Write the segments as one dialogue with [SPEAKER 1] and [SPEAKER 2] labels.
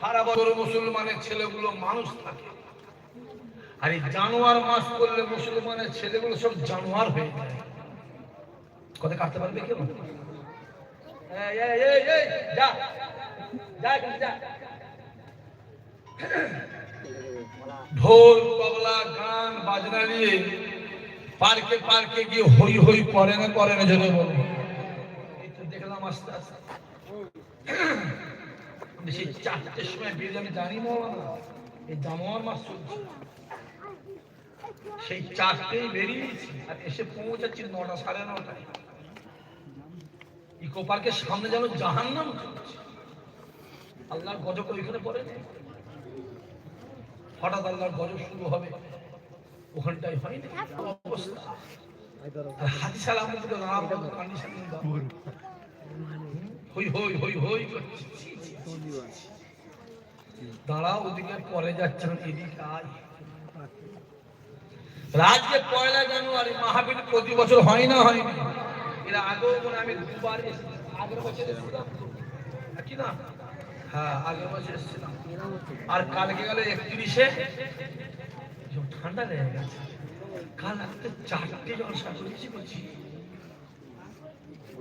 [SPEAKER 1] সারা বছর মুসলমানের ছেলেগুলো মানুষ থাকে। আর জানোয়ার মাস করলে মুসলমানের ছেলেগুলো সব জানোয়ার হয়ে যায়। কথা কাটতে পারবে কেউ? ঢোল, তবলা, গান, বাজনা নিয়ে পার্কে পার্কে গিয়ে হই হই করে না করে না জন্য বলব দেখলাম আস্তে আস্তে। সেই চারটের সময় বেরিয়ে আমি জানি না এই জানোয়ার মাস চলছে। সেই চারটেই বেরিয়েছি আর এসে পৌঁছাচ্ছি নটা সাড়ে নটায়। ইকো পার্কের সামনে যেন জাহান্নাম চলছে। আল্লাহর গজব ওইখানে পড়ে হঠাৎ আল্লাহর গজব শুরু হবে। ওখানটাই হয় না অবস্থা। হাজি সালাম কন্ডিশন হই হই হই হই। দাঁড়াও, ওদিকে পরে যাচ্ছে এদিকে আয়। রাজ্যে পয়লা জানুয়ারি, মাহাবীর প্রতি বছর হয় না, হয় এর আগেও মনে আমি দুবার আগের বছর এসেছিলাম। কি না? হ্যাঁ আগের বছর এসেছিলাম। আর কালকে গেলে একত্রিশে। ঠান্ডা লেগে গেছে। কাল রাতে চারটে জলসা করেছি বলছি।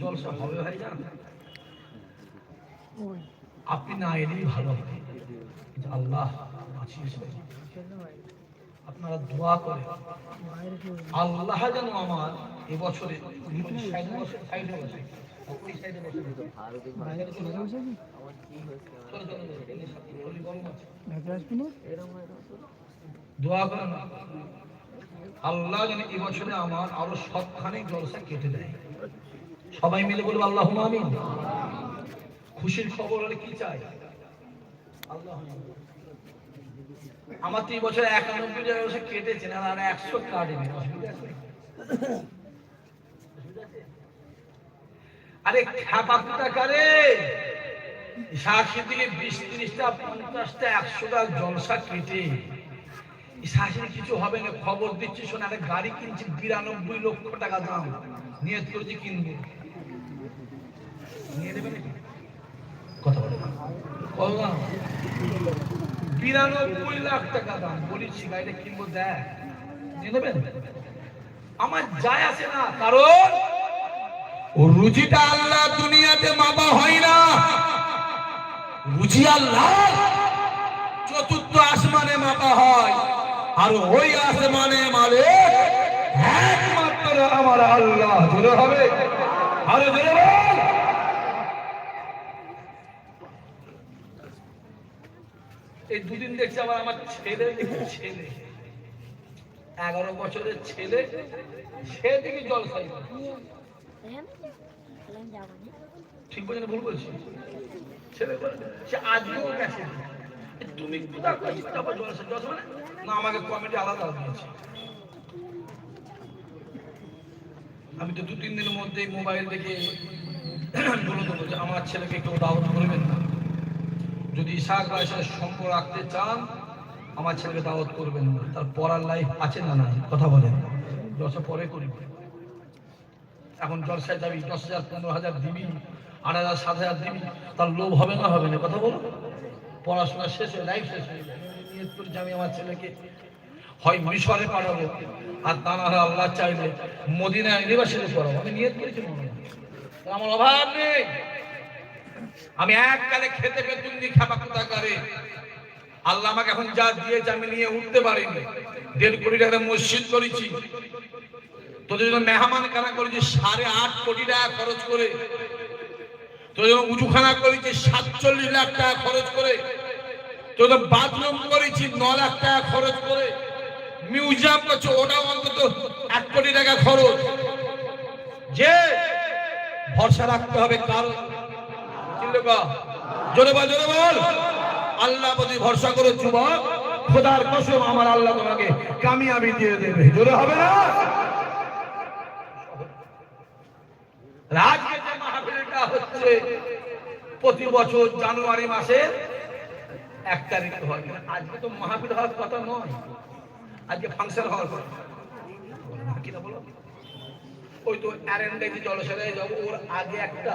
[SPEAKER 1] জলসা হবে ভাইজান আপনি না এলেই ভালো হবে আল্লাহ বাঁচিয়েছেন আপনারা দোয়া করে আল্লাহ যেন আমার এবছরে চলো, গরম আছে। দোয়া করেন। আল্লাহ যেন এবছরে আমার আরও সবখানে জলসা কেটে দেয়। সবাই মিলে বলব আল্লাহ আমিন। খুশির খবর হলে কি চাই? আল্লাহ আমার তো এই বছর একানব্বই জলসা কেটেছে না আর একশো কাটেনি আরে খ্যাপা টাকারে শাসি থেকে বিশ তিরিশটা, পঞ্চাশটা, একশোটা জলসা কেটে। শাসির কিছু হবে না। খবর দিচ্ছি শোনা, একটা গাড়ি কিনছি, বিরানব্বই লক্ষ টাকা দাম। নিয়ত করেছি কিনবো। কথা বলে বিরানব্বই লাখ টাকা দাম বলেছি গাড়িটা কিনবো নেবেন? আমার যায় না, কারণ রুজিটা আল্লাহ দুনিয়াতে মাপা হয় না। রুজি আল্লাহ। চতুর্থ আসমানে মাপা হয়, আর ওই আসমানে মানে একমাত্র আমার আল্লাহ। জোরে হবে? আরও জোরে বল এই দুদিন দেখছি আবার আমার ছেলে ছেলে এগারো বছরের ছেলে সে দেখি জল খাই ঠিক বলছি ভুল বলছি? ছেলে সে আজকেও গেছে। তুমি তারপর জলসা জলসা মানে? না আমাকে কমিটি আলাদা দিয়েছে। আমি তো দু তিন দিনের মধ্যেই মোবাইল দেখে বলে দেবো যে আমার ছেলেকে কেউ দাওয়াত করবেন না যদি ইসাক রাইসের সম্পর্ক রাখতে চান, আমার ছেলেকে দাওয়াত করবেন না। তার পড়ার লাইফ আছে না নাই? কথা বলেন। জলসা পরে করি। এখন জলসায় যাবি, দশ হাজার, পনেরো হাজার দিবি, আট হাজার, সাত হাজার দিবি। তার লোভ হবে না হবে না। কথা বলো। পড়াশোনা শেষ হয়ে লাইফ শেষ হয়ে যাবে আমি আমার ছেলেকে হয় মিশরে পাঠাবো, আর তা না আল্লাহ চাইলে মদিনা ইউনিভার্সিটি পড়াবো। আমি নিয়ত করেছি মনে। আমার অভাব নেই। আমি এককালে খেতে পেতুন দিয়ে খাপা কুতা করে। আল্লাহ আমাকে এখন যা দিয়েছে আমি নিয়ে উঠতে পারিনি। দেড় কোটি টাকা মসজিদ করেছি। তোদের জন্য মেহমান খানা করেছি? সাড়ে আট কোটি টাকা খরচ করে। তোদের জন্য উঁচুখানা করেছি, সাতচল্লিশ লাখ টাকা খরচ করে। তোদের বাথরুম করেছি, ন লাখ টাকা খরচ করে। মিউজিয়াম করছ, ওটাও অন্তত এক কোটি টাকা খরচ। যে ভরসা রাখতে হবে, কারণ আল্লাহ প্রতি ভরসা যুবক। খোদার কসম, আমার আল্লাহ তোমাকে কামিয়াবি দিয়ে দেবে। জোরে হবে না? আজকে যে মাহফিলটা হচ্ছে, প্রতি বছর জানুয়ারি মাসে এক তারিখে হয় আজকে তো মাহফিল হওয়ার কথা নয়। আজকে ফাংশন হওয়ার কথা। কিনা বলো? ওই তো অ্যারেন্ডে যে জলসারায় যাব। ওর আগে একটা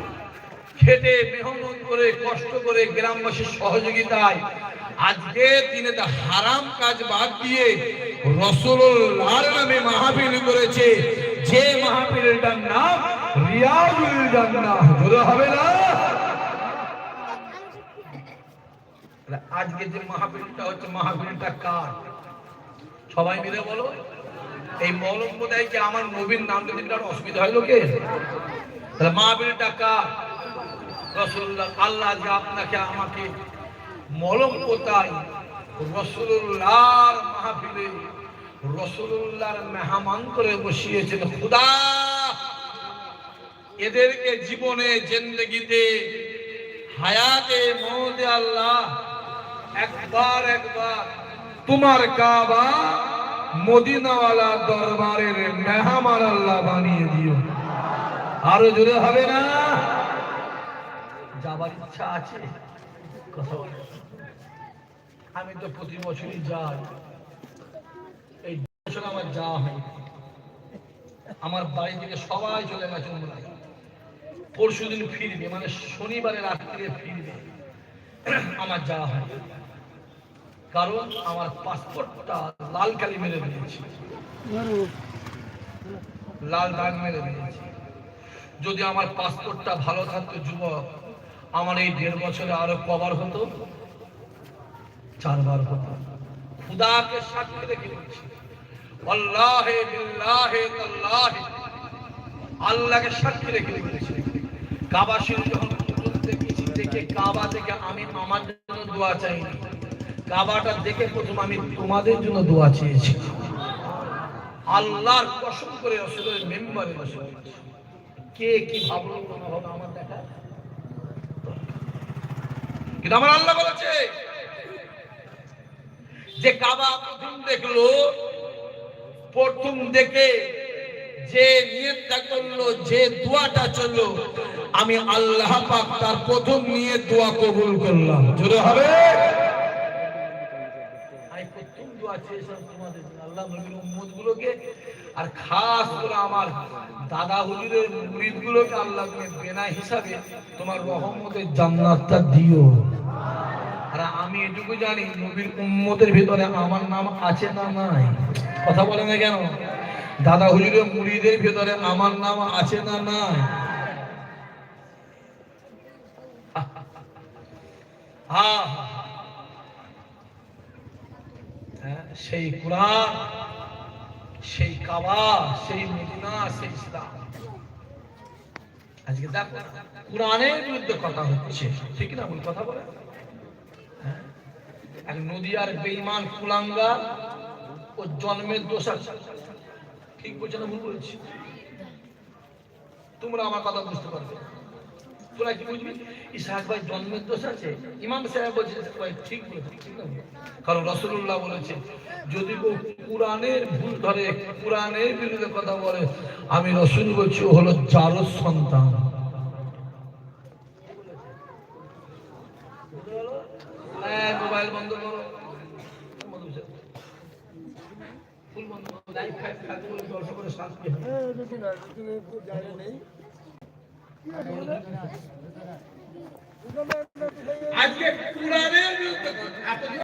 [SPEAKER 1] খেটে মেহনত করে, কষ্ট করে গ্রামবাসীর সহযোগিতায় আজকে তিনি তো হারাম কাজ বাদ দিয়ে রসুল্লাহর নামে মাহফিল করেছে। যে মাহফিলটার নাম রিয়াজুল জান্নাহ। হবে না? আজকে যে হচ্ছে কার? সবাই মিলে বলো। এই মৌলম আমার নবীর নাম যদি অসুবিধা হয় লোকে তাহলে কার? রসুল্লাহ, আল্লাহ যে আপনাকে আমাকে মলম কোথায় রসুল্লাহর মাহফিলে, রসুল্লাহর মেহমান করে বসিয়েছেন খুদা। এদেরকে জীবনে, জিন্দগিতে, হায়াতে মৌদে আল্লাহ একবার একবার তোমার কাবা মদিনাওয়ালা দরবারের মেহমান আল্লাহ বানিয়ে দিও। আরও জোরে হবে না? যাবার ইচ্ছা আছে? আমি তো প্রতি বছরই যাই। এই বছর আমার যাওয়া হয় আমার বাড়ি থেকে সবাই চলে গেছে উমরায় পরশু দিন ফিরবে মানে শনিবারে রাত্রে ফিরবে। আমার যাওয়া হয় কারণ আমার পাসপোর্টটা লাল কালি মেরে দিয়েছি। লাল দাগ মেরে দিয়েছি। যদি আমার পাসপোর্টটা ভালো থাকতো, যুবক আমার এই দেড় বছরে আরও কবার হতো, চারবার হতো। খুদাকে সাক্ষী রেখে বলছি, আল্লাহে বিল্লাহে তাল্লাহে। আল্লাহকে সাক্ষী রেখে বলছি, কাবা শরীফ যখন দেখে, কাবা থেকে আমি আমার জন্য দোয়া চাইনি। কাবাটা দেখে প্রথম আমি তোমাদের জন্য দোয়া চেয়েছি। আল্লাহর কসম করে রসুলের মেম্বারে রসুল কে কি ভাবলো কোনো ভাবে আমার দেখা কিন্তু আমার আল্লাহ বলেছে। যে কাবা প্রথম দেখল, প্রথম দেখে যে নিয়তটা করল, যে দোয়াটা চলল, আমি আল্লাহ পাক তার প্রথম নিয়ে দোয়া কবুল করলাম। জোরে হবে? আমি প্রথম দোয়া চেয়েছিলাম তোমাদের আল্লাহ নবীর উম্মতগুলোকে আর খাস করে আমার দাদা হুজুরের মুরিদগুলোকে আল্লাহ তুমি বেনা হিসাবে তোমার রহমতের জান্নাতটা দিও। আর আমি এটুকু জানি নবীর উম্মতের ভিতরে আমার নাম আছে না নাই? কথা বলে না কেন? দাদা হুজুরের মুরিদের ভিতরে আমার নাম আছে না নাই? হ্যাঁ, সেই কোরআন সেই কাবা, সেই মদিনা, সেই ইসলাম। আজকে দেখো, কোরআনের বিরুদ্ধে কথা হচ্ছে। ঠিক না ভুল কথা বলে? হ্যাঁ? এক নদিয়ার বেঈমান কুলাঙ্গা ও জন্মের দোষ আছে। ঠিক বলছে না ভুল বলছি? তোমরা আমার কথা বুঝতে পারবে। তোরা কি বুঝবি ইসাহাক ভাই জন্মের দোষ আছে? ইমাম সাহেব বলছে ভাই ঠিক ঠিক কারণ রসুল্লাহ বলেছে যদি কেউ কোরআনের ভুল ধরে কোরআনের বিরুদ্ধে কথা বলে আমি রসুল বলছি ও হলো জারস সন্তান। হ্যাঁ, মোবাইল বন্ধ করো। ফুল বন্ধ দর্শকের শান্তি আজকে কোরআনের